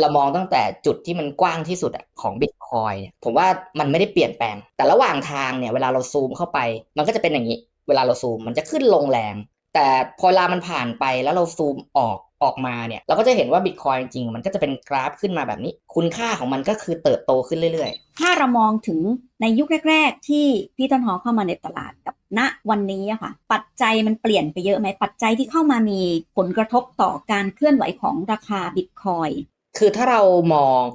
เรามองตั้งแต่จุดที่มันกว้างที่สุดของบิตคอยเนี่ยผมว่ามันไม่ได้เปลี่ยนแปลง แต่ระหว่างทางเนี่ยเวลาเราซูมเข้าไป มันก็จะเป็นอย่างนี้ เวลาเราซูมมันจะขึ้นลงแรง แต่พอเวลามันผ่านไปแล้วเราซูมออกออกมาเนี่ยเราก็จะเห็นว่าบิตคอยจริงมันก็จะเป็นกราฟขึ้นมาแบบนี้ คุณค่าของมันก็คือเติบโตขึ้นเรื่อยๆ ถ้าเรามองถึงในยุคแรก ๆ ที่พี่ต้นหอเข้ามาในตลาดกับณวันนี้อะค่ะ ปัจจัยมันเปลี่ยนไปเยอะไหมปัจจัยที่เข้ามามีผลกระทบต่อการเคลื่อนไหวของราคาบิตคอย คือถ้าเรามอง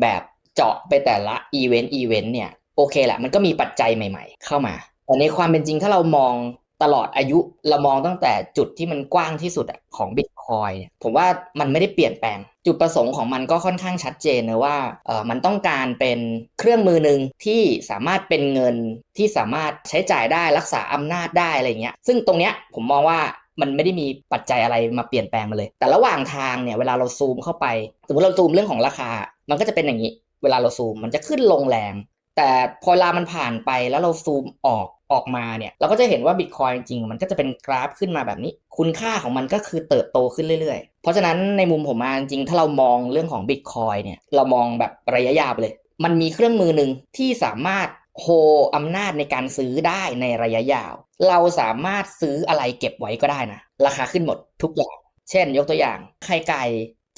แบบเจาะไปแต่ละอีเวนต์อีเวนต์เนี่ยโอเคแหละมันก็มีปัจจัยใหม่ๆ เข้ามา แต่ในความเป็นจริงถ้าเรามองตลอดอายุเรามองตั้งแต่จุดที่มันกว้างที่สุดของบิตคอยน์ผมว่ามันไม่ได้เปลี่ยนแปลง จุดประสงค์ของมันก็ค่อนข้างชัดเจนนะว่าเออมันต้องการเป็นเครื่องมือหนึ่งที่สามารถเป็นเงินที่สามารถใช้จ่ายได้รักษาอำนาจได้อะไรเงี้ยซึ่งตรงเนี้ยผมมองว่า มันไม่ได้มีปัจจัยอะไรมาเปลี่ยนแปลงมาเลย แต่ระหว่างทางเนี่ยเวลาเราซูมเข้าไป สมมติเราซูมเรื่องของราคา มันก็จะเป็นอย่างนี้ เวลาเราซูมมันจะขึ้นลงแรง แต่พอเวลามันผ่านไปแล้วเราซูมออกออกมาเนี่ย เราก็จะเห็นว่าบิตคอยจริงๆมันก็จะเป็นกราฟขึ้นมาแบบนี้ คุณค่าของมันก็คือเติบโตขึ้นเรื่อยๆ เพราะฉะนั้นในมุมผมมาจริงๆถ้าเรามองเรื่องของบิตคอยเนี่ย เรามองแบบระยะยาวเลย มันมีเครื่องมือหนึ่งที่สามารถ โฮอำนาจในการซื้อได้ในระยะยาว เราสามารถซื้ออะไรเก็บไว้ก็ได้นะ ราคาขึ้นหมดทุกอย่าง เช่น ยกตัวอย่างไข่ไก่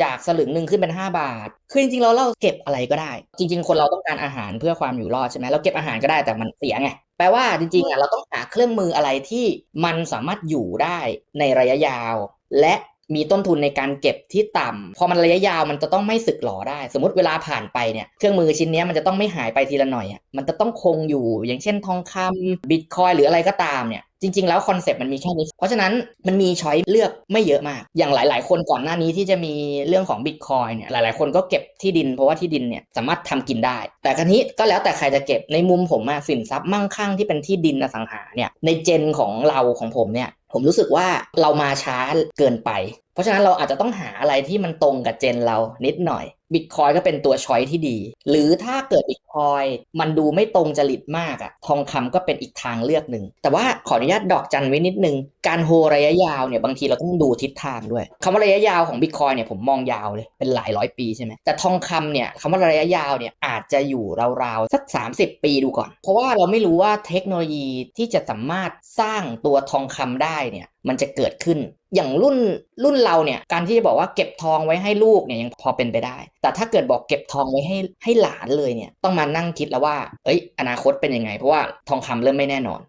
จากสลึงหนึ่งขึ้นเป็น 5 บาท คือจริงๆเราเราเก็บอะไรก็ได้ จริง ๆ คนเราต้องการอาหารเพื่อความอยู่รอดใช่ไหมเราเก็บอาหารก็ได้แต่มันเสียไง แปลว่าจริงๆอะเราต้องหาเครื่องมืออะไรที่มันสามารถอยู่ได้ในระยะยาว และ มีต้นทุนในการเก็บที่ต่ำพอมันระยะยาวมันจะต้องไม่สึกหรอได้ สมมติเวลาผ่านไปเนี่ยเครื่องมือชิ้นนี้มันจะต้องไม่หายไปทีละหน่อยอะมันจะต้องคงอยู่อย่างเช่นทองคำบิตคอยหรืออะไรก็ตามเนี่ยจริง ๆ แล้วคอนเซปต์มันมีแค่นี้ เพราะฉะนั้นมันมีช้อยเลือกไม่เยอะมาก อย่างหลาย ๆ คนก่อนหน้านี้ที่จะมีเรื่องของบิตคอยเนี่ยหลาย ๆ คนก็เก็บที่ดิน เพราะว่าที่ดินเนี่ยสามารถทำกินได้ แต่ครั้นี้ก็แล้วแต่ใครจะเก็บในมุมผมอะสินทรัพย์มั่งคั่งที่เป็นที่ดินอสังหาเนี่ยในเจนของเราของผมเนี่ย ผมรู้สึกว่าเรามาช้าเกินไป เพราะฉะนั้นเราอาจจะต้องหาอะไรที่มันตรงกับเจนเรานิดหน่อยบิตคอยก็เป็นตัวช้อยที่ดี หรือถ้าเกิดบิตคอยมันดูไม่ตรงจริตมากอะทองคำก็เป็นอีกทางเลือกหนึ่ง แต่ว่าขออนุญาตดอกจันไว้นิดนึง การโฮระยะยาวเนี่ยบางทีเราต้องดูทิศทางด้วยคำว่าระยะยาวของบิตคอยเนี่ยผมมองยาวเลยเป็นหลายร้อยปีใช่ไหมแต่ทองคำเนี่ยคำว่าระยะยาวเนี่ยอาจจะอยู่ราวๆสัก 30 ปีดูก่อน เพราะว่าเราไม่รู้ว่าเทคโนโลยีที่จะสามารถสร้างตัวทองคำได้เนี่ยมันจะเกิดขึ้นอย่างรุ่นรุ่นเราเนี่ยการที่จะบอกว่าเก็บทองไว้ให้ลูกเนี่ยยังพอเป็นไปได้ แต่ถ้าเกิดบอกเก็บทองไว้ให้ให้หลานเลยเนี่ยต้องมานั่งคิดแล้วว่า เอ้ย อนาคตเป็นยังไง เพราะว่าทองคำเริ่มไม่แน่นอน